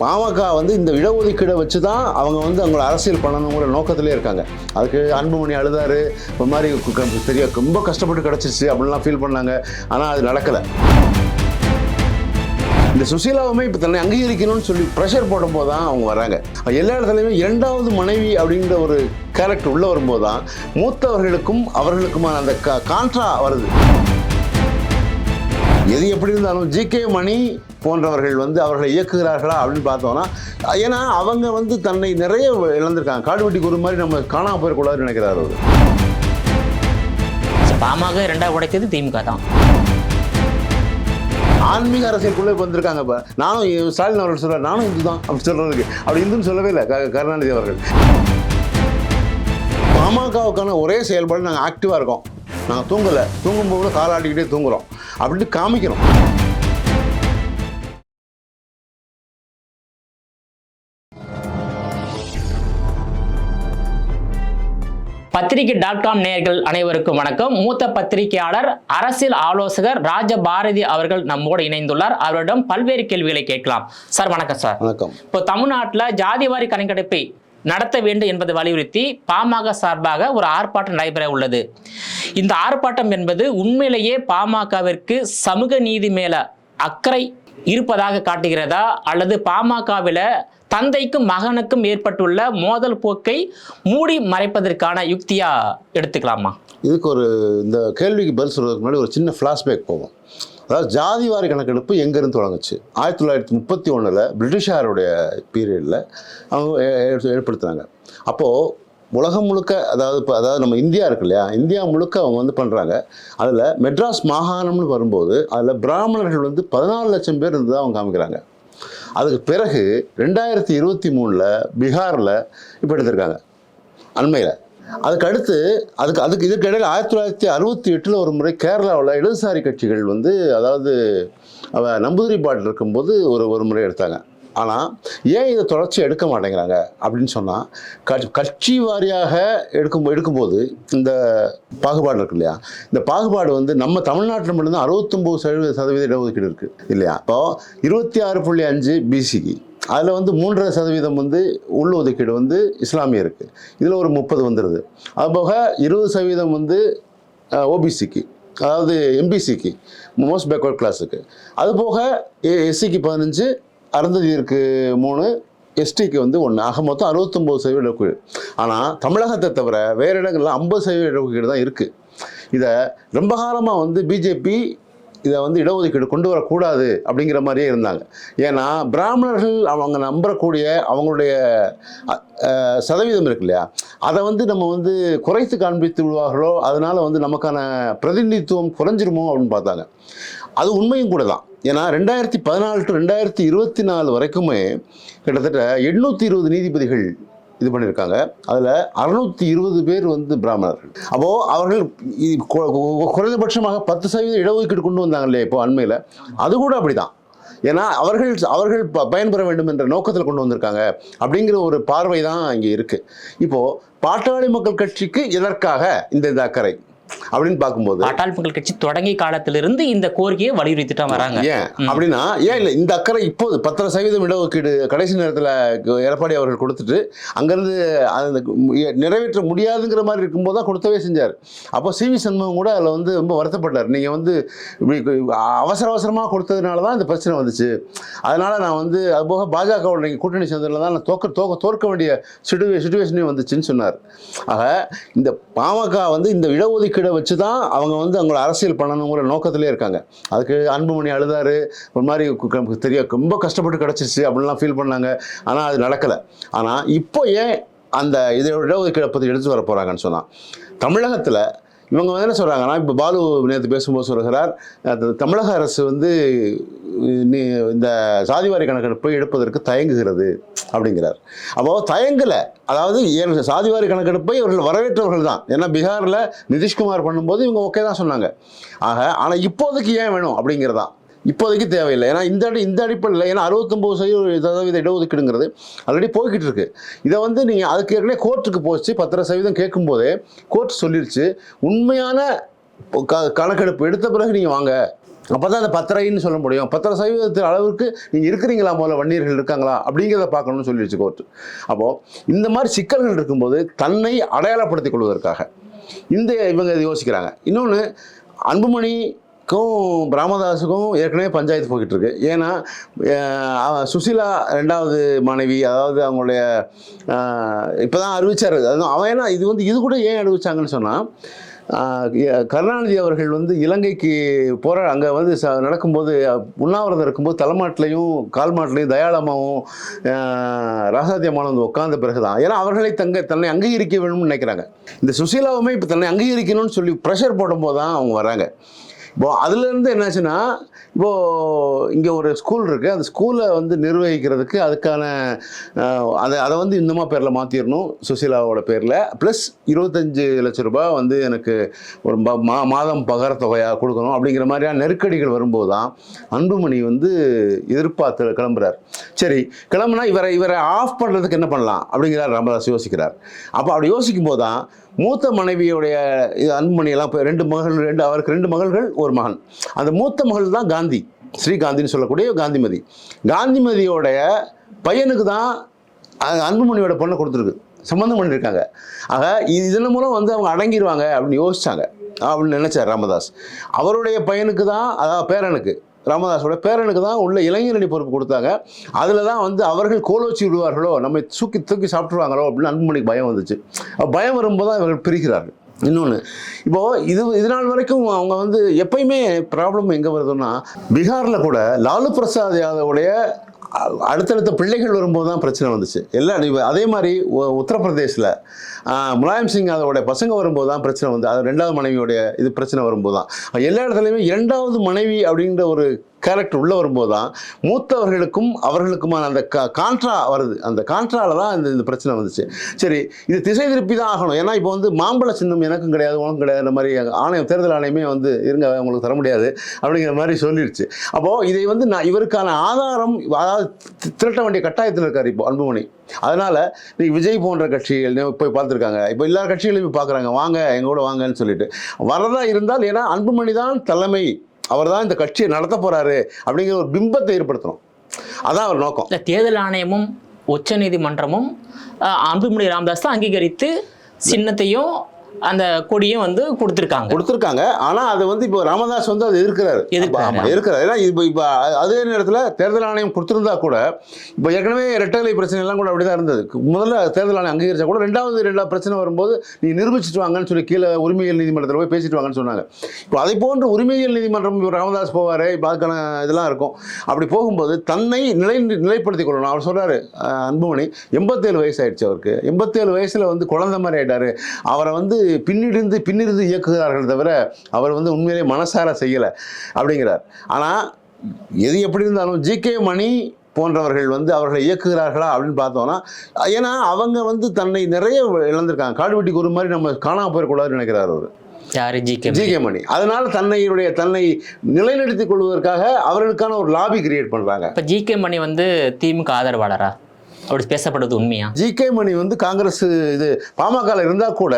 பாமக வந்து இந்த இடஒதுக்கீடை வச்சு தான் அவங்க வந்து அவங்கள அரசியல் பண்ணணுங்கிற நோக்கத்திலே இருக்காங்க. அதுக்கு அன்புமணி அழுதாரு ஒரு மாதிரி தெரிய ரொம்ப கஷ்டப்பட்டு கிடச்சிருச்சு அப்படின்லாம் ஃபீல் பண்ணாங்க. ஆனால் அது நடக்கலை. இந்த சுசீலாவுமே இப்போ தன்னை அங்கீகரிக்கணும்னு சொல்லி ப்ரெஷர் போடும்போது தான் அவங்க வராங்க எல்லா இடத்துலையுமே இரண்டாவது மனைவி அப்படிங்கிற ஒரு கேரக்டர் உள்ளே வரும்போது தான் மூத்தவர்களுக்கும் அவர்களுக்குமான அந்த கான்ட்ரா வருது. எது எப்படி இருந்தாலும் ஜி கே மணி போன்றவர்கள் வந்து அவர்களை இயக்குகிறார்களா அப்படின்னு பார்த்தோம்னா ஏன்னா அவங்க வந்து தன்னை நிறைய இழந்திருக்காங்க. காடுவெட்டி குரு மாதிரி நம்ம காணாம போயிடக்கூடாதுன்னு நினைக்கிறார் அவர். பாமக இரண்டாவது உடைத்தது திமுக தான். ஆன்மீக அரசியலுக்குள்ளே வந்திருக்காங்க இப்போ. நானும் ஸ்டாலின் அவர்கள் சொல்றாரு நானும் இந்து தான் அப்படி சொல்றதுக்கு. அப்படி இந்துன்னு சொல்லவே இல்லை கருணாநிதி அவர்கள். பாமகவுக்கான ஒரே செயல்பாடு நாங்கள் ஆக்டிவாக இருக்கோம். நாங்கள் தூங்கலை. தூங்கும்போது கூட காலாட்டிக்கிட்டே தூங்குறோம். அப்படின்னு காமிக்கிறோம் பத்திரிகை டாட் காம் நேயர்கள் அனைவருக்கும் வணக்கம். மூத்த பத்திரிகையாளர் அரசியல் ஆலோசகர் ராஜ பாரதி அவர்கள் நம்மோடு இணைந்துள்ளார். அவரிடம் பல்வேறு கேள்விகளை கேட்கலாம். சார் வணக்கம் சார். வணக்கம். இப்போ தமிழ்நாட்டில் ஜாதிவாரி கணக்கெடுப்பை நடத்த வேண்டும் என்பதை வலியுறுத்தி பாமக சார்பாக ஒரு ஆர்ப்பாட்டம் நடைபெற உள்ளது. இந்த ஆர்ப்பாட்டம் என்பது உண்மையிலேயே பாமகவிற்கு சமூக நீதி மேல அக்கறை இருப்பதாக காட்டுகிறதா? அல்லது பாமகவில் தந்தைக்கும் மகனுக்கும் ஏற்பட்டுள்ள மோதல் போக்கை மூடி மறைப்பதற்கான யுக்தியா எடுத்துக்கலாமா? இதுக்கு ஒரு இந்த கேள்விக்கு பதில் சொல்றதுக்கு முன்னாடி ஒரு சின்ன ஃப்ளாஷ்பேக் போவோம். அதாவது ஜாதிவாரி கணக்கெடுப்பு எங்கேருந்து தொடங்குச்சு? ஆயிரத்தி தொள்ளாயிரத்தி முப்பத்தி ஒன்றில் பிரிட்டிஷாருடைய பீரியடில் அவங்க ஏ- ஏற்படுத்தினாங்க. அப்போது உலகம் முழுக்க அதாவது இப்போ அதாவது நம்ம இந்தியா இருக்கு இல்லையா? இந்தியா முழுக்க அவங்க வந்து பண்ணுறாங்க அதில் மெட்ராஸ் மாகாணம்னு வரும்போது அதில் பிராமணர்கள் வந்து பதினாலு லட்சம் பேர் இருந்து அவங்க காமிக்கிறாங்க. அதுக்கு பிறகு ரெண்டாயிரத்தி இருபத்தி மூணில் பீகாரில் இப்போ எடுத்திருக்காங்க. அண்மையில். அதுக்கு அடுத்து அதுக்கு அதுக்கு இதுக்கு ஆயிரத்தி தொள்ளாயிரத்தி அறுபத்தி எட்டில் ஒரு முறை கேரளாவில் இடதுசாரி கட்சிகள் வந்து அதாவது அவ நம்பூதிரி பாட்டில் இருக்கும்போது ஒரு ஒரு முறை எடுத்தாங்க. ஆனால் ஏன் இதை தொடர்ச்சி எடுக்க மாட்டேங்கிறாங்க? அப்படின்னு சொன்னால் கட்சி கட்சி வாரியாக எடுக்கும் எடுக்கும்போது இந்த பாகுபாடு இருக்கு இல்லையா? இந்த பாகுபாடு வந்து நம்ம தமிழ்நாட்டில் மட்டும்தான் அறுபத்தொம்போது சதவீத சதவீத இடஒதுக்கீடு இருக்குது இல்லையா? இப்போ இருபத்தி ஆறு புள்ளி அஞ்சு பிசிக்கு அதில் வந்து மூன்றரை சதவீதம் வந்து உள் ஒதுக்கீடு வந்து இஸ்லாமியருக்கு இதில் ஒரு முப்பது வந்துடுது அதுபோக இருபது சதவீதம் வந்து ஓபிசிக்கு அதாவது எம்பிசிக்கு மோஸ்ட் பேக்வர்ட் கிளாஸுக்கு அதுபோக எஸ்சிக்கு பதினஞ்சு அருந்ததியருக்கு மூணு எஸ்டிக்கு வந்து ஒன்று ஆக மொத்தம் அறுபத்தொம்போது சதவீத இடஒதுக்கீடு ஆனால் தமிழகத்தை தவிர வேறு இடங்களில் ஐம்பது சதவீத இடஒதுக்கீடு தான் இருக்குது இதை ரொம்ப காலமாக வந்து பிஜேபி இதை வந்து இடஒதுக்கீடு கொண்டு வரக்கூடாது அப்படிங்கிற மாதிரியே இருந்தாங்க. ஏன்னா பிராமணர்கள் அவங்க நம்புறக்கூடிய அவங்களுடைய சதவீதம் இருக்கு இல்லையா? அதை வந்து நம்ம வந்து குறைத்து காண்பித்து விடுவார்களோ அதனால் வந்து நமக்கான பிரதிநிதித்துவம் குறைஞ்சிருமோ அப்படின்னு பார்த்தாங்க. அது உண்மையும் கூட தான் ஏன்னா ரெண்டாயிரத்தி பதினாலு டு ரெண்டாயிரத்தி இருபத்தி நாலு வரைக்குமே கிட்டத்தட்ட எண்ணூற்றி இருபது நீதிபதிகள் இது பண்ணியிருக்காங்க அதில் அறுநூத்தி இருபது பேர் வந்து பிராமணர்கள். அப்போது அவர்கள் குறைந்தபட்சமாக பத்து சதவீதம் இடஒதுக்கீடு கொண்டு வந்தாங்க இல்லையா இப்போ அண்மையில். அது கூட அப்படி தான் ஏன்னா அவர்கள் அவர்கள் ப- பயன்பெற வேண்டும் என்ற நோக்கத்தில் கொண்டு வந்திருக்காங்க. அப்படிங்கிற ஒரு பார்வை தான் இங்கே இருக்குது இப்போது பாட்டாளி மக்கள் கட்சிக்கு எதற்காக இந்த இந்த அக்கறை அப்படின்னு பார்க்கும்போது பாட்டாளி மக்கள் கட்சி தொடங்கிய காலத்திலிருந்து இந்த கோரிக்கையை வலியுறுத்திட்டு தான் வராங்க. ஏன்? அப்படின்னா ஏன் இல்லை இந்த அக்கறை இப்போது பத்தரை சதவீதம் இடஒதுக்கீடு கடைசி நேரத்தில் எடப்பாடி அவர்கள் கொடுத்துட்டு அங்கேருந்து அந்த நிறைவேற்ற முடியாதுங்கிற மாதிரி இருக்கும்போது தான் கொடுத்தவே செஞ்சார். அப்போ சி வி சண்முகம் கூட அதில் வந்து ரொம்ப வருத்தப்பட்டார். நீங்கள் வந்து அவசர அவசரமாக கொடுத்ததுனால தான் இந்த பிரச்சனை வந்துச்சு. அதனால் நான் வந்து அதுபோக பாஜகவோட நீங்கள் கூட்டணி சேர்ந்ததில் தான் நான் தோக்க தோக்க தோற்க வேண்டிய சுச்சுவே சுச்சுவேஷனே வந்துச்சுன்னு சொன்னார். ஆக இந்த பாமக வந்து இந்த இடஒதுக்கீடை வச்சு தான் அவங்க வந்து அவங்கள அரசியல் பண்ணணுங்கிற நோக்கத்திலே இருக்காங்க. அதுக்கு அன்புமணி அழுதாரு ஒரு மாதிரி தெரிய ரொம்ப கஷ்டப்பட்டு கிடச்சிருச்சு அப்படின்லாம் ஃபீல் பண்ணாங்க. ஆனால் அது நடக்கலை. ஆனால் இப்போ ஏன் அந்த இதோட இடஒதுக்கீடை பற்றி எடுத்து வர போகிறாங்கன்னு சொன்னால் தமிழகத்தில் இவங்க வந்து என்ன சொல்கிறாங்கன்னா இப்போ பாலு நேற்று பேசும்போது சொல்கிறார் தமிழக அரசு வந்து இந்த சாதிவாரி கணக்கெடுப்பை எடுப்பதற்கு தயங்குகிறது. அப்படிங்கிறார். அப்போ தயங்கலை அதாவது சாதிவாரி கணக்கெடுப்பை இவர்கள் வரவேற்றவர்கள் தான். ஏன்னா பீகாரில் நிதிஷ்குமார் பண்ணும்போது இவங்க ஓகே தான் சொன்னாங்க. ஆக ஆனால் இப்போதைக்கு ஏன் வேணும் அப்படிங்கிறதா? இப்போதைக்கு தேவையில்லை. ஏன்னா இந்த அடி இந்த அடிப்படையில் ஏன்னா அறுபத்தொம்போது சதவீத சதவீத இடஒதுக்கீடுங்கிறது ஆல்ரெடி போய்கிட்டு இருக்கு இதை வந்து நீங்கள் அதுக்கு ஏற்கனவே கோர்ட்டுக்கு போச்சு பத்தரை சதவீதம் கேட்கும்போதே கோர்ட் சொல்லிருச்சு உண்மையான க- கணக்கெடுப்பு எடுத்த பிறகு நீங்கள் வாங்க. அப்போ தான் அந்த பத்தரைன்னு சொல்ல முடியும். பத்தரை சதவீதத்து அளவுக்கு நீங்கள் இருக்கிறீங்களா முதல்ல? வன்னியர்கள் இருக்காங்களா? அப்படிங்கிறத பார்க்கணும்னு சொல்லிடுச்சு கோர்ட்டு அப்போது இந்த மாதிரி சிக்கல்கள் இருக்கும்போது தன்னை அடையாளப்படுத்திக் கொள்வதற்காக இந்த இவங்க யோசிக்கிறாங்க. இன்னொன்று அன்புமணிக்கும் ராமதாஸுக்கும் ஏற்கனவே பஞ்சாயத்து போய்கிட்டு இருக்கு. ஏன்னா சுசிலா ரெண்டாவது மனைவி அதாவது அவங்களுடைய இப்போ தான் அறிவிச்சார். அதுவும் அவன் ஏன்னா இது வந்து இது கூட ஏன் அறிவிச்சாங்கன்னு சொன்னால் கருணாநிதி அவர்கள் வந்து இலங்கைக்கு போகிற அங்கே வந்து ச நடக்கும்போது உண்ணாவிரதம் இருக்கும்போது தலைமாட்டிலையும் கால்மாட்டிலையும் தயாளமாகவும் ராசாத்தியமான வந்து உட்காந்த பிறகு தான் ஏன்னா அவர்களை தங்க தன்னை அங்கீகரிக்க வேணும்னு நினைக்கிறாங்க. இந்த சுசீலாவுமே இப்போ தன்னை அங்கீகரிக்கணும்னு சொல்லி ப்ரெஷர் போடும்போது தான் அவங்க வராங்க. இப்போ அதுலேருந்து என்னாச்சுன்னா இப்போது இங்கே ஒரு ஸ்கூல் இருக்குது அந்த ஸ்கூலை வந்து நிர்வகிக்கிறதுக்கு அதுக்கான அதை அதை வந்து இந்தமா பேரில் மாற்றிடணும் சுசீலாவோட பேரில். ப்ளஸ் இருபத்தஞ்சு லட்ச ரூபாய் வந்து எனக்கு ஒரு ம- மா மாதம் பகர தொகையாக கொடுக்கணும் அப்படிங்கிற மாதிரியான நெருக்கடிகள் வரும்போது தான் அன்புமணி வந்து எதிர்பார்த்து கிளம்புறார். சரி கிளம்புனா இவரை இவரை ஆஃப் பண்ணுறதுக்கு என்ன பண்ணலாம் அப்படிங்கிறார் ராமதாஸ் யோசிக்கிறார். அப்போ அப்படி யோசிக்கும் போது தான் மூத்த மனைவியுடைய இது அன்புமணி இப்போ ரெண்டு மகள் ரெண்டு அவருக்கு ரெண்டு மகள்கள் ஒரு மகன். அந்த மூத்த மகள் தான் காந்தி ஸ்ரீகாந்தின்னு சொல்லக்கூடிய காந்திமதி. காந்திமதியோடைய பையனுக்கு தான் அன்புமணியோட பொண்ணை கொடுத்துருக்கு. சம்மந்தம் பண்ணியிருக்காங்க. ஆக இது இதன் மூலம் வந்து அவங்க அடங்கிடுவாங்க அப்படின்னு யோசிச்சாங்க. அப்படின்னு நினைச்சார் ராமதாஸ். அவருடைய பையனுக்கு தான் அதாவது பேரனுக்கு ராமதாஸோட பேரனுக்கு தான் உள்ள இளைஞரணி பொறுப்பு கொடுத்தாங்க. அதில் தான் வந்து அவர்கள் கோலோச்சி விடுவார்களோ நம்ம தூக்கி தூக்கி சாப்பிட்ருவாங்களோ அப்படின்னு அன்புமணிக்கு பயம் வந்துச்சு. பயம் வரும்போது தான் இவர்கள் பிரிக்கிறார்கள் இன்னொன்று இப்போது இது இது நாள் வரைக்கும் அவங்க வந்து எப்பயுமே ப்ராப்ளம் எங்கே வருதுன்னா பீகாரில் கூட லாலு பிரசாத் யாதவுடைய அடுத்தடுத்த பிள்ளைகள் வரும்போது தான் பிரச்சனை வந்துச்சு. எல்லாம் அதே மாதிரி உத்தரப்பிரதேசில் முலாயம் சிங் அதோடைய பசங்க வரும்போது தான் பிரச்சனை வந்து அது ரெண்டாவது மனைவியோடைய இது பிரச்சனை வரும்போது தான். எல்லா இடத்துலையுமே இரண்டாவது மனைவி அப்படிங்கிற ஒரு கேரக்டர் உள்ளே வரும்போது தான் மூத்தவர்களுக்கும் அவர்களுக்குமான அந்த க கான்ட்ரா வருது. அந்த கான்ட்ரால தான் இந்த இந்த பிரச்சனை வந்துச்சு. சரி இது திசை திருப்பி தான் ஆகணும். ஏன்னா இப்போ வந்து மாம்பழ சின்னம் எனக்கும் கிடையாது உனக்கும் கிடையாது இந்த மாதிரி ஆணையம் தேர்தல் ஆணையமே வந்து இருங்க உங்களுக்கு தர முடியாது அப்படிங்கிற மாதிரி சொல்லிடுச்சு அப்போது இதை வந்து நான் இவருக்கான ஆதாரம் அதாவது திரட்ட வேண்டிய கட்டாயத்தில் இருக்கார் இப்போ அன்புமணி. அதனால் நீ விஜய் போன்ற கட்சிகள் போய் பார்த்துருக்காங்க. இப்போ எல்லா கட்சிகளையும் பார்க்குறாங்க. வாங்க எங்களோட வாங்கன்னு சொல்லிட்டு. வரதா இருந்தால் ஏன்னா அன்புமணி தான் தலைமை அவர் தான் இந்த கட்சியை நடத்த போகிறாரு அப்படிங்கிற ஒரு பிம்பத்தை ஏற்படுத்தணும். அதான் அவர் நோக்கம். இந்த தேர்தல் ஆணையமும் உச்சநீதிமன்றமும் அஹ், அன்புமணி ராமதாஸ் தான் அங்கீகரித்து சின்னத்தையும் அந்த கொடியும் வந்து கொடுத்துருக்காங்க. கொடுத்துருக்காங்க. ஆனால் அது வந்து இப்போ ராமதாஸ் வந்து அதை. ஆமாம் எதிர்க்கிறாரு? ஏன்னா இப்போ இப்போ அதே நேரத்தில் தேர்தல் ஆணையம் கொடுத்துருந்தா கூட இப்போ ஏற்கனவே ரெட்டலை பிரச்சனை எல்லாம் கூட அப்படி தான் இருந்தது. முதல்ல தேர்தல் ஆணையம் அங்கீகரிச்சா கூட ரெண்டாவது ரெண்டாவது பிரச்சனை வரும்போது நீ நிரூபிச்சிட்டு வாங்கன்னு சொல்லி கீழே உரிமையியல் நீதிமன்றத்தில் போய் பேசிட்டு வாங்கன்னு சொன்னாங்க. இப்போ அதை போன்று உரிமையியல் நீதிமன்றம் இப்போ ராமதாஸ் போவார் இப்போ அதுக்கான இதெல்லாம் இருக்கும். அப்படி போகும்போது தன்னை நிலை நிலைப்படுத்திக் கொள்ளணும். அவர் சொல்றாரு அன்புமணி எண்பத்தேழு வயசு ஆயிடுச்சு அவருக்கு. எண்பத்தேழு வயசுல வந்து குழந்தை மாதிரி ஆயிட்டாரு. அவரை வந்து பின்னிருந்து பின்னிருந்து இயக்குகிறார்கள் தவிர அவர் வந்து உண்மையிலே மனசார செய்யலை அப்படிங்கிறார். ஆனால் எது எப்படி இருந்தாலும் ஜிகே மணி போன்றவர்கள் வந்து அவர்களை இயக்குகிறார்களா அப்படின்னு பார்த்தோம்னா ஏன்னா அவங்க வந்து தன்னை நிறைய இழந்திருக்காங்க. காடுவெட்டி குரு மாதிரி நம்ம காணாம போயிடக்கூடாதுன்னு நினைக்கிறார் அவர். யாரு? G K Mani. அதனால தன்னையுடைய தன்னை நிலைநிறுத்திக் கொள்வதற்காக அவர்களுக்கான ஒரு லாபி கிரியேட் பண்றாங்க. இப்போ ஜி கே மணி வந்து திமுக ஆதரவாளரா? அப்படி பேசப்படுவது உண்மையா? ஜிகே மணி வந்து காங்கிரஸ் இது பாமகவில் இருந்தால் கூட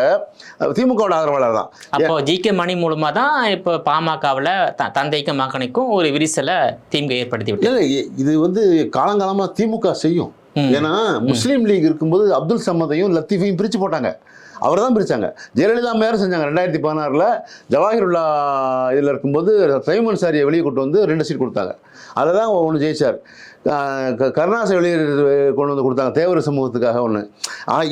திமுகவோட ஆதரவாளர் தான். அப்போ ஜி கே மணி மூலமா தான் இப்போ பாமகவில் தந்தைக்கும் மகனுக்கும் ஒரு விரிசலை திமுக ஏற்படுத்தி விட்டு இது வந்து காலங்காலமாக திமுக செய்யும். ஏன்னா முஸ்லீம் லீக் இருக்கும்போது அப்துல் சம்மதையும் லத்தீஃபையும் பிரித்து போட்டாங்க. அவர் தான் பிரித்தாங்க ஜெயலலிதா மேயர் செஞ்சாங்க. ரெண்டாயிரத்தி பதினாறில் ஜவாஹிருல்லா இதில் இருக்கும்போது சைமன் சாரியை வெளியே கொண்டு வந்து ரெண்டு சீட் கொடுத்தாங்க. அதில் தான் ஒன்று ஜெயிச்சார். க- க- கருணாசை வெளியே கொண்டு வந்து கொடுத்தாங்க. தேவர சமூகத்துக்காக ஒன்று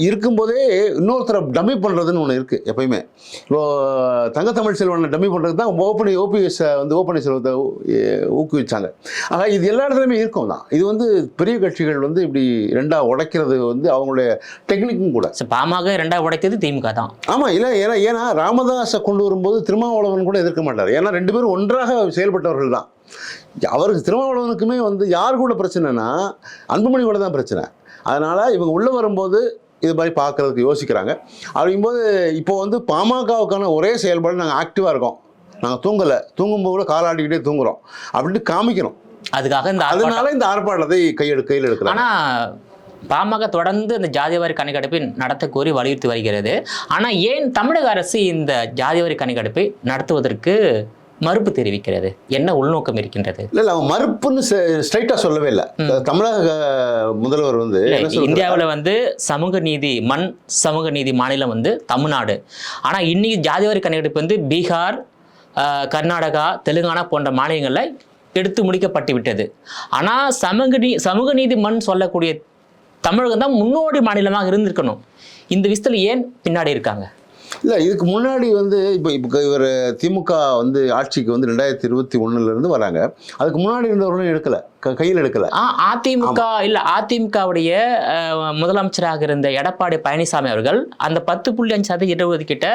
இருக்கும்போதே இன்னொருத்தரை டம்மி பண்ணுறதுன்னு ஒன்று இருக்குது எப்பயுமே. இப்போ தங்கத்தமிழ் செல்வனை டம்மி பண்ணுறது தான் ஓப்பனி ஓபிஎஸ் வந்து ஓப்பனி செல்வத்தை ஊக்குவிச்சாங்க. ஆக இது எல்லா இடத்துலையுமே இருக்கும் தான். இது வந்து பெரிய கட்சிகள் வந்து இப்படி ரெண்டாக உடைக்கிறது வந்து அவங்களுடைய டெக்னிக்கும் கூட. பாமக ரெண்டாவது உடைத்தது திமுக தான். ஆமாம் இல்லை ஏன்னா ஏன்னா ராமதாஸை கொண்டு வரும்போது திருமாவளவன் கூட எதிர்க்க மாட்டார். ஏன்னா ரெண்டு பேரும் ஒன்றாக செயல்பட்டவர்கள் தான். அவருக்கு திருமாவளவனுக்குமே வந்து யார் கூட பிரச்சனைனா அன்புமணி கூட தான் பிரச்சனை. அதனால் இவங்க உள்ளே வரும்போது இது மாதிரி பார்க்கறதுக்கு யோசிக்கிறாங்க. அப்படிங்கும்போது இப்போ வந்து பாமகவுக்கான ஒரே செயல்பாடு நாங்கள் ஆக்டிவாக இருக்கோம். நாங்கள் தூங்கலை. தூங்கும்போது கூட காலாட்டிக்கிட்டே தூங்குறோம். அப்படின்ட்டு காமிக்கணும். அதுக்காக இந்த. அதனால இந்த ஆர்ப்பாட்டத்தை கையெடு கையில் எடுக்கிறாங்க. ஆனா பாமக தொடர்ந்து இந்த ஜாதிவாரி கணக்கெடுப்பை நடத்த கோரி வலியுறுத்தி வருகிறது. ஆனா ஏன் தமிழக அரசு இந்த ஜாதிவாரி கணக்கெடுப்பை நடத்துவதற்கு மறுப்பு தெரிவிக்கிறது? என்ன உள்நோக்கம் இருக்கின்றது? இல்ல அவன் மறுப்புன்னு ஸ்ட்ரைட்டா சொல்லவே இல்லை. தமிழக முதல்வர் வந்து? இந்தியாவுல வந்து சமூக நீதி மண் சமூக நீதி மாநிலம் வந்து தமிழ்நாடு. ஆனா இன்னைக்கு ஜாதிவாரி கணக்கெடுப்பு வந்து பீகார் கர்நாடகா தெலுங்கானா போன்ற மாநிலங்கள்ல எடுத்து முடிக்கப்பட்டு விட்டது. ஆனா சமூக நீ சமூக நீதி மண் சொல்லக்கூடிய தமிழகம் தான் முன்னோடி மாநிலமாக இருந்திருக்கணும். இந்த விஷயத்துல ஏன் பின்னாடி இருக்காங்க? இல்ல இதுக்கு முன்னாடி வந்து இப்போ இப்போ இவர் திமுக வந்து ஆட்சிக்கு வந்து ரெண்டாயிரத்தி இருபத்தி ஒண்ணுல இருந்து வராங்க. அதுக்கு முன்னாடி இருந்தவர்களும் எடுக்கல. கையில் எடுக்கல. ஆ அதிமுக இல்ல அதிமுகவுடைய முதலமைச்சராக இருந்த எடப்பாடி பழனிசாமி அவர்கள் அந்த பத்து புள்ளி அஞ்சு சதவீத இடஒதுக்கீட்ட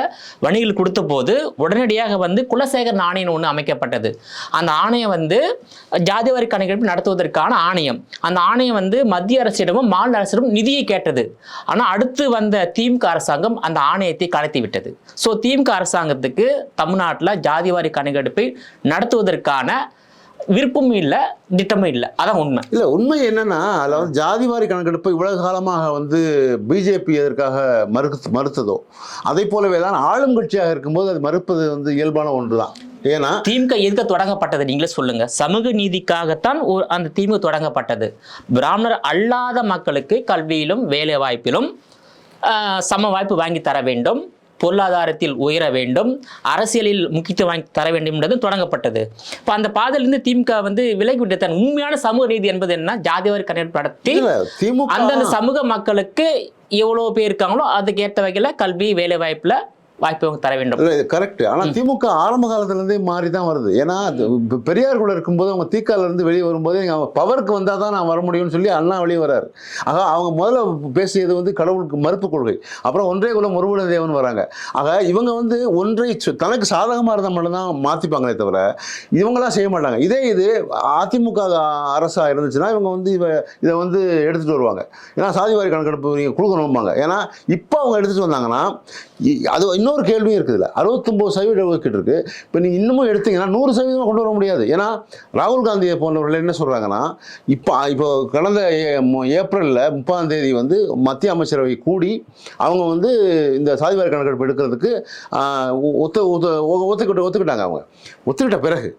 வணிகள் கொடுத்த போது உடனடியாக வந்து குலசேகர் ஆணையம் ஒன்று அமைக்கப்பட்டது. அந்த ஆணையம் வந்து ஜாதிவாரி கணக்கெடுப்பு நடத்துவதற்கான ஆணையம். அந்த ஆணையம் வந்து மத்திய அரசிடமும் மாநில அரசிடமும் நிதியை கேட்டது. ஆனால் அடுத்து வந்த திமுக அரசாங்கம் அந்த ஆணையத்தை கலைத்து விட்டது. ஸோ திமுக அரசாங்கத்துக்கு தமிழ்நாட்டில் ஜாதிவாரி கணக்கெடுப்பை நடத்துவதற்கான விருப்பமும் இல்லை திட்டமும் இல்லை. அதான் உண்மை. இல்ல உண்மை என்னன்னா அதில் வந்து ஜாதிவாரி கணக்கெடுப்பு இவ்வளவு காலமாக வந்து பிஜேபி எதற்காக மறுத்து மறுத்ததோ அதே போலவே தான் ஆளும் கட்சியாக இருக்கும்போது அது மறுப்பது வந்து இயல்பான ஒன்று தான் ஏன்னா திமுக எதுக்க தொடங்கப்பட்டது? நீங்களே சொல்லுங்க. சமூக நீதிக்காகத்தான் அந்த திமுக தொடங்கப்பட்டது. பிராமணர் அல்லாத மக்களுக்கு கல்வியிலும் வேலை வாய்ப்பிலும் சம வாய்ப்பு வாங்கி தர வேண்டும். பொருளாதாரத்தில் உயர வேண்டும் அரசியலில் முக்கியத்துவம் வாங்கி தர வேண்டும் என்றது தொடங்கப்பட்டது. இப்போ அந்த பாதையிலிருந்து திமுக வந்து விலகி விட்டு தன் உண்மையான சமூக நீதி என்பது என்ன? ஜாதிவாரி கணக்கெடுப்பு நடத்தி அந்தந்த சமூக மக்களுக்கு எவ்வளோ பேர் இருக்காங்களோ அதுக்கு ஏற்ற வகையில் கல்வி வேலை வாய்ப்புல வாய்ப்பு தர வேண்டும். இல்லை கரெக்ட் ஆனால் திமுக ஆரம்ப காலத்துல இருந்தே மாறி தான் வருது ஏன்னா பெரியார் கூட இருக்கும்போது அவங்க தீக்கால இருந்து வெளியே வரும்போது அவங்க பவருக்கு வந்தால் தான் நான் வர முடியும்னு சொல்லி அண்ணா வெளியே வராரு ஆக அவங்க முதல்ல பேசியது வந்து கடவுளுக்கு மறுப்பு கொள்கை. அப்புறம் ஒன்றே குலம் ஒருவன தேவன் வராங்க. ஆக இவங்க வந்து ஒன்றை தனக்கு சாதகமாக இருந்தால் மட்டும்தான் மாற்றிப்பாங்களே தவிர இவங்களாம் செய்ய மாட்டாங்க. இதே இது அதிமுக அரசாக இருந்துச்சுன்னா இவங்க வந்து இவ இதை வந்து எடுத்துகிட்டு வருவாங்க. ஏன்னா சாதிவாரி கணக்கெடுப்பு நீங்கள் கொடுக்கணும்பாங்க. ஏன்னா இப்போ அவங்க எடுத்துகிட்டு வந்தாங்கன்னா அது இன்னொரு கேள்வியும் இருக்குதுல்ல. அறுபத்தொம்போது சதவீத ஒதுக்கீடு இருக்குது இப்போ நீங்கள் இன்னமும் எடுத்தீங்கன்னா நூறு சதவீதமாக கொண்டு வர முடியாது. ஏன்னா ராகுல் காந்தியை போன்றவர்கள் என்ன சொல்கிறாங்கன்னா இப்போ இப்போ கடந்த ஏப்ரலில் முப்பதாம் தேதி வந்து மத்திய அமைச்சரவை கூடி அவங்க வந்து இந்த சாதிவாரி கணக்கெடுப்பு எடுக்கிறதுக்கு ஒத்து ஒத்துக்கிட்டு ஒத்துக்கிட்டாங்க அவங்க. ஒத்துக்கிட்ட பிறகு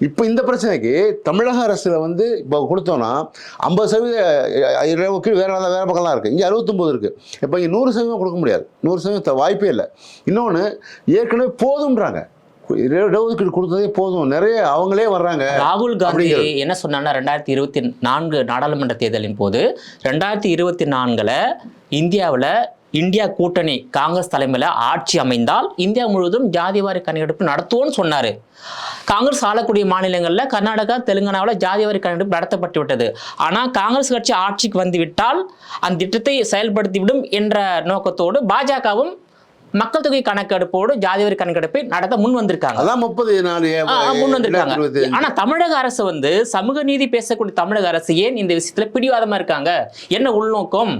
இப்போ இந்த பிரச்சனைக்கு தமிழக அரசில் வந்து இப்போ கொடுத்தோன்னா ஐம்பது சதவீதம் கீழ் வேற வேறு பக்கம்லாம் இருக்குது இங்கே அறுபத்தொம்போது இருக்குது இப்போ இங்கே நூறு சதவீதம் கொடுக்க முடியாது நூறு சதவீதம் வாய்ப்பே இல்லை இன்னொன்று ஏற்கனவே போதுன்றாங்க இடஒதுக்கீடு கொடுத்ததே போதும் நிறைய அவங்களே வர்றாங்க ராகுல் காந்தி என்ன சொன்னாங்கன்னா ரெண்டாயிரத்தி இருபத்தி நான்கு நாடாளுமன்ற தேர்தலின் போது ரெண்டாயிரத்தி இருபத்தி நான்கில் இந்தியாவில் இந்தியா கூட்டணி காங்கிரஸ் தலைமையில் ஆட்சி அமைந்தால் இந்தியா முழுவதும் ஜாதிவாரி கணக்கெடுப்பு நடத்துவோம்னு சொன்னார். காங்கிரஸ் ஆளக்கூடிய மாநிலங்களில் கர்நாடகா தெலுங்கானாவில் ஜாதிவாரி கணக்கெடுப்பு நடத்தப்பட்டு விட்டது ஆனால் காங்கிரஸ் கட்சி ஆட்சிக்கு வந்து விட்டால் அந்த திட்டத்தை செயல்படுத்திவிடும் என்ற நோக்கத்தோடு பாஜகவும் மக்கள் தொகை கணக்கெடுப்போடு ஜாதிவாரி கணக்கெடுப்பை நடத்த முன் வந்திருக்காங்க. அதான் முப்பது முன் வந்திருக்காங்க. ஆனா தமிழக அரசு வந்து சமூக நீதி பேசக்கூடிய தமிழக அரசு ஏன் இந்த விஷயத்துல பிடிவாதமா இருக்காங்க? என்ன உள்நோக்கம்?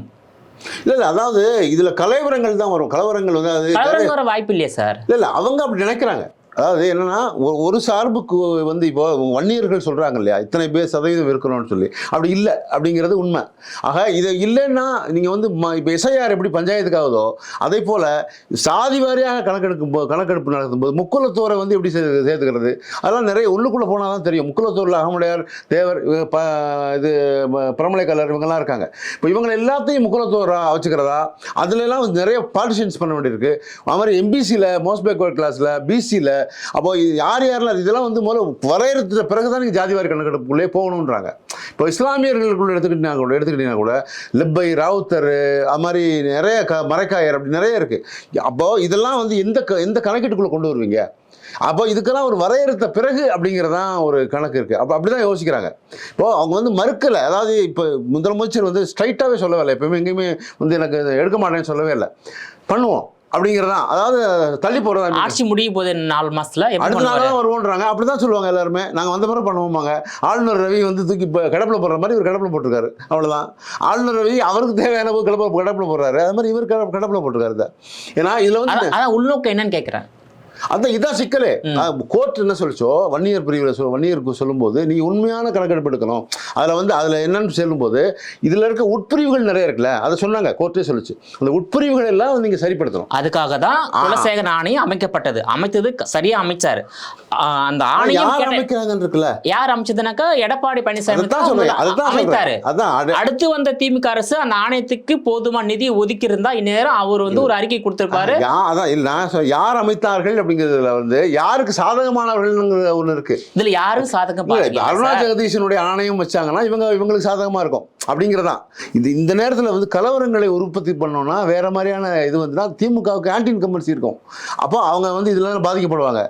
இல்லை இல்லை அதாவது இதில் கலவரங்கள் தான் வரும். கலவரங்கள் வந்து அது வாய்ப்பு இல்லையா சார்? இல்லை இல்லை அவங்க அப்படி நினைக்கிறாங்க. அதாவது என்னன்னா ஒரு சார்புக்கு வந்து இப்போ வன்னியர்கள் சொல்றாங்க இல்லையா இத்தனை பேர் சதவீதம் இருக்கணும்னு சொல்லி. அப்படி இல்லை அப்படிங்கிறது உண்மை. ஆக இது இல்லைன்னா நீங்கள் வந்து ம- இப்போ எஸ்ஐஆர் எப்படி பஞ்சாயத்துக்காகதோ அதே போல் சாதி வாரியாக கணக்கெடுக்கும் போ கணக்கெடுப்பு நடத்தும்போது முக்குலத்தோரை வந்து எப்படி சே சேர்த்துக்கிறது? அதெல்லாம் நிறைய உள்ளுக்குள்ளே போனால் தான் தெரியும். முக்குலத்தோரில் அகமுடையார் தேவர் ப இது ம- இவங்கெல்லாம் இருக்காங்க. இப்போ இவங்களை எல்லாத்தையும் முக்குலத்தோரா வச்சுக்கிறதா? அதுலலாம் வந்து நிறைய பார்ட்டிஷன்ஸ் பண்ண வேண்டியிருக்கு. அது மாதிரி எம்பிசியில் மோஸ்ட் பேக்வர்ட் கிளாஸில் பிசியில் அப்போ இது யார் யாரெல்லாம் இதெல்லாம் வந்து முதல்ல வரையறுத்த பிறகு தான் நீங்கள் ஜாதிவாரி கணக்கெடுப்புக்குள்ளே போகணுன்றாங்க. இப்போ இஸ்லாமியர்களுக்குள்ள எடுத்துக்கிட்டீங்கன்னா கூட எடுத்துக்கிட்டீங்கன்னா கூட லிப்பை ராவுத்தர் அது மாதிரி நிறைய க மரைக்காயர் அப்படி நிறைய இருக்குது அப்போ இதெல்லாம் வந்து எந்த க எந்த கணக்கெட்டுக்குள்ளே கொண்டு வருவீங்க? அப்போ இதுக்கெல்லாம் ஒரு வரையறுத்த பிறகு அப்படிங்கிறதான் ஒரு கணக்கு இருக்குது அப்போ அப்படி தான் யோசிக்கிறாங்க. இப்போது அவங்க வந்து மறுக்கலை. அதாவது இப்போ முதலமைச்சர் வந்து ஸ்ட்ரைட்டாகவே சொல்லவே இல்லை. எப்பவுமே எங்கேயுமே வந்து எனக்கு எடுக்க மாட்டேன்னு சொல்லவே இல்லை. பண்ணுவோம். அப்படிங்கிறதான் அதாவது தள்ளி போகிறதா ஆட்சி முடிய போது நாலு மாசத்துல அடுத்த நாள்? தான் வருவோன்றாங்க. அப்படி தான் சொல்லுவாங்க எல்லாருமே. நாங்கள் வந்த முறை பண்ணுவோமாங்க. ஆளுநர் ரவி வந்து தூக்கி இப்போ கிடப்பில் போடுற மாதிரி இவர் கிடப்பில் போட்டிருக்காரு. அவ்வளோதான் ஆளுநர் ரவி அவருக்கு தேவையான போது கிடப்பில் கிடப்பில் போடுறாரு. அது மாதிரி இவர் கிட கிடப்பில் போட்டிருக்காரு. ஏன்னா இதில் வந்து அதான் உள்நோக்கம் என்னன்னு கேட்கிறேன் அதான் இதான் சிக்கலே. கோர்ட் என்ன சொல்லிச்சோ வன்னியர் பிரிவில் சொல் வன்னியருக்கு சொல்லும்போது நீ உண்மையான கணக்கெடுப்பு எடுக்கணும் அதில் வந்து அதில் என்னன்னு சொல்லும்போது இதில் இருக்க உட்பிரிவுகள் நிறைய இருக்குல்ல அதை சொன்னாங்க கோர்ட்டே சொல்லுச்சு. அந்த உட்பிரிவுகள் எல்லாம் நீங்கள் சரிப்படுத்தணும். அதுக்காக தான் குலசேகர ஆணையம் அமைக்கப்பட்டது. அமைத்தது க- சரியா அமைச்சாரு. அந்த ஆணையம் அமைக்கிறாங்கன்னு இருக்குல்ல? யார் அமைச்சதுனாக்கா எடப்பாடி பழனிசாமி அமைத்தாரு. அதான் அது- அடுத்து வந்த திமுக அரசு அந்த ஆணையத்துக்கு போதுமான நிதி ஒதுக்கி இருந்தா இந்நேரம் அவர் வந்து ஒரு அறிக்கை கொடுத்திருப்பாரு. யார் அமைத்தார்கள் அப்படிங்கிறதுல வந்து யாருக்கு சாதகமானவர்கள் ஒன்று இருக்கு. இதுல யாரும் சாதகம் அருணா ஜெகதீஷனுடைய ஆணையம் வச்சாங்கன்னா இவங்க இவங்களுக்கு சாதகமா இருக்கும். அப்படிங்கிறதான். இது இந்த நேரத்தில் வந்து கலவரங்களை உற்பத்தி பண்ணோம்னா வேற மாதிரியான இது வந்துன்னா திமுகவுக்கு ஆன்டி இன்கம்பன்சி இருக்கும். அப்போ அவங்க வந்து இதெல்லாம் பாதிக்கப்படுவாங்க.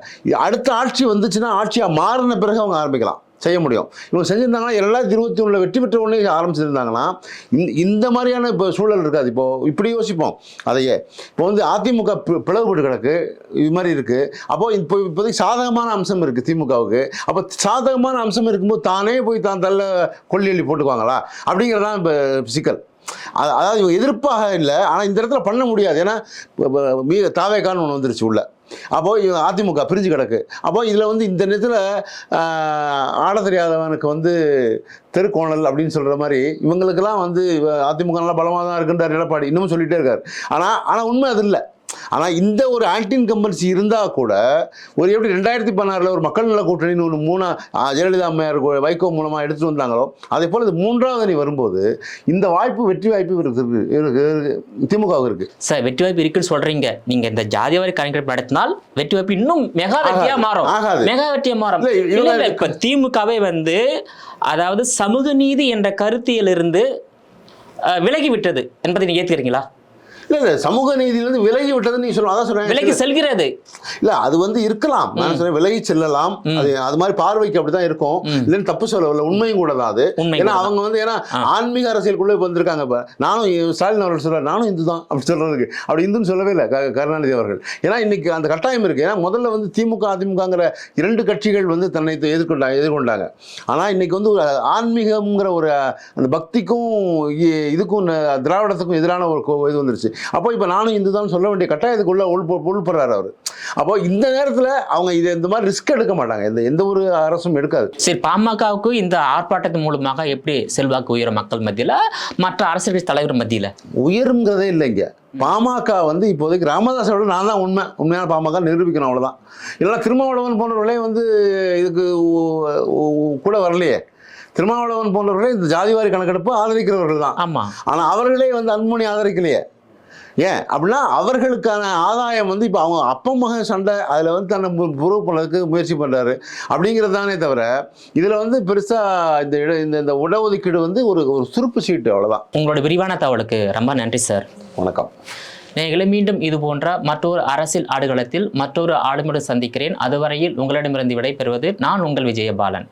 அடுத்த ஆட்சி வந்துச்சுன்னா ஆட்சியாக மாறின பிறகு அவங்க ஆரம்பிக்கலாம். செய்ய முடியும். இவங்க செஞ்சிருந்தாங்கன்னா ரெண்டாயிரத்தி இருபத்தி ஒன்றில் வெற்றி பெற்ற உடனே ஆரம்பிச்சிருந்தாங்கன்னா இந்த இந்த மாதிரியான இப்போ சூழல் இருக்காது. இப்போது இப்படி யோசிப்போம். அதையே. இப்போ வந்து அதிமுக பி- பிளவுபட்டு கிடக்கு. இது மாதிரி இருக்குது அப்போது இப்போ இப்போதைக்கு சாதகமான அம்சம் இருக்குது திமுகவுக்கு. அப்போ சாதகமான அம்சம் இருக்கும்போது தானே போய் தான் தள்ள கொள்ளி அள்ளி போட்டுக்குவாங்களா? அப்படிங்கிறதான் இப்போ சிக்கல். அதாவது இவங்க எதிர்ப்பாக இல்லை ஆனால் இந்த இடத்துல பண்ண முடியாது. ஏன்னா மீ தாவேக்கான்னு ஒன்று வந்துருச்சு உள்ள. அப்போ இவன் அதிமுக பிரிஞ்சு கிடக்கு. அப்போ இதில் வந்து இந்த நேரத்தில் ஆட தெரியாதவனுக்கு வந்து தெருக்கோணல் அப்படின்னு சொல்கிற மாதிரி இவங்களுக்கெல்லாம் வந்து அதிமுக நல்லா பலமாக தான் இருக்குன்றார் எடப்பாடி. இன்னமும் சொல்லிகிட்டே இருக்கார். ஆனால் ஆனால் உண்மை அது இல்லை. ஆனால் இந்த ஒரு ஆன்டி இன்கம்பன்சி இருந்தால் கூட ஒரு எப்படி ரெண்டாயிரத்தி பதினாறில் ஒரு மக்கள் நல கூட்டணின்னு ஒரு மூணா ஜெயலலிதா அம்மையார் வைகோ மூலமாக எடுத்துட்டு வந்தாங்களோ அதே போல் இது மூன்றாவது அணி வரும்போது இந்த வாய்ப்பு வெற்றி வாய்ப்பு இருக்கு இருக்கு இருக்கு திமுகவுக்கு இருக்கு சார் வெற்றி வாய்ப்பு இருக்குன்னு சொல்றீங்க நீங்க இந்த ஜாதிவாரி கணக்கெடுப்பு நடத்தினால் வெற்றி வாய்ப்பு இன்னும் மெகா வெற்றியா ஆகாது. மாறும். மெகா வெற்றியா மாறும் இப்ப திமுகவே வந்து அதாவது சமூக நீதி என்ற கருத்தியலிருந்து அஹ், விலகி விட்டது என்பதை நீங்க ஏத்துக்கிறீங்களா இல்லை இல்லை சமூக நீதியிலிருந்து விலகி விட்டதுன்னு நீ சொல்லணும் அதான் விலகி சொல்றேன் செல்கிறது. இல்ல அது வந்து இருக்கலாம். நான் சொல்றேன் விலகி செல்லலாம். அது அது மாதிரி பார்வைக்கு அப்படிதான் இருக்கும். இல்லைன்னு தப்பு சொல்லவில்லை. உண்மையும் கூட தான் அது. ஏன்னா. அவங்க வந்து ஏன்னா ஆன்மீக அரசியலுக்குள்ளே இப்ப வந்திருக்காங்க இப்ப. நானும் ஸ்டாலின் அவர்கள் சொல்றாரு நானும் இந்து தான். அப்படி சொல்றதுக்கு. அப்படி இந்துன்னு சொல்லவே இல்லை கருணாநிதி அவர்கள். ஏன்னா இன்னைக்கு அந்த கட்டாயம் இருக்கு. ஏன்னா முதல்ல வந்து திமுக அதிமுகங்கிற இரண்டு கட்சிகள் வந்து தன்னை எதிர்கொண்டாங்க எதிர்கொண்டாங்க. ஆனா இன்னைக்கு வந்து ஒரு ஆன்மீகம்ங்கிற ஒரு அந்த பக்திக்கும் இதுக்கும் திராவிடத்துக்கும் எதிரான ஒரு கோ- இது வந்துருச்சு. அப்போ இப்போ நானும் இந்து தான் சொல்ல வேண்டிய கட்டாயத்துக்குள்ள உள் உள்படுறாரு அவர். அப்போ இந்த நேரத்தில் அவங்க இதை இந்த மாதிரி ரிஸ்க் எடுக்க மாட்டாங்க. எந்த எந்த ஒரு அரசும் எடுக்காது. சரி பாமகவுக்கு இந்த ஆர்ப்பாட்டத்தின் மூலமாக எப்படி செல்வாக்கு உயரும் மக்கள் மத்தியில? மற்ற அரசியல் கட்சி தலைவர் மத்தியில? உயருங்கிறதே இல்லைங்க பாமக வந்து இப்போதைக்கு ராமதாஸோட நான் தான் உண்மை. உண்மையான பாமக நிரூபிக்கணும் அவ்வளோதான் இல்லைன்னா திருமாவளவன் போன்றவர்களே வந்து இதுக்கு கூட வரலையே. திருமாவளவன் போன்றவர்களே இந்த ஜாதிவாரி கணக்கெடுப்பு ஆதரிக்கிறவர்கள் தான் ஆமா. ஆனால் அவர்களே வந்து அன்புமணி ஆதரிக்கலையே. ஏன் அப்படின்னா அவர்களுக்கான ஆதாயம் வந்து இப்போ அவங்க அப்பா மகன் சண்டை அதில் வந்து தன்னை ப்ரூவ் பண்ணதுக்கு முயற்சி பண்ணுறாரு அப்படிங்கிறது தானே தவிர இதில் வந்து பெருசாக இந்த இட இந்த இந்த இடஒதுக்கீடு வந்து ஒரு ஒரு சுருப்பு சீட்டு அவ்வளோதான் உங்களோட விரிவான தகவலுக்கு ரொம்ப நன்றி சார். வணக்கம். நீங்களே மீண்டும் இது போன்ற மற்றொரு அரசியல் ஆடுகளத்தில் மற்றொரு ஆளுமையுடன் சந்திக்கிறேன். அதுவரையில் உங்களிடமிருந்து விடைபெறுவது நான் உங்கள் விஜயபாலன்.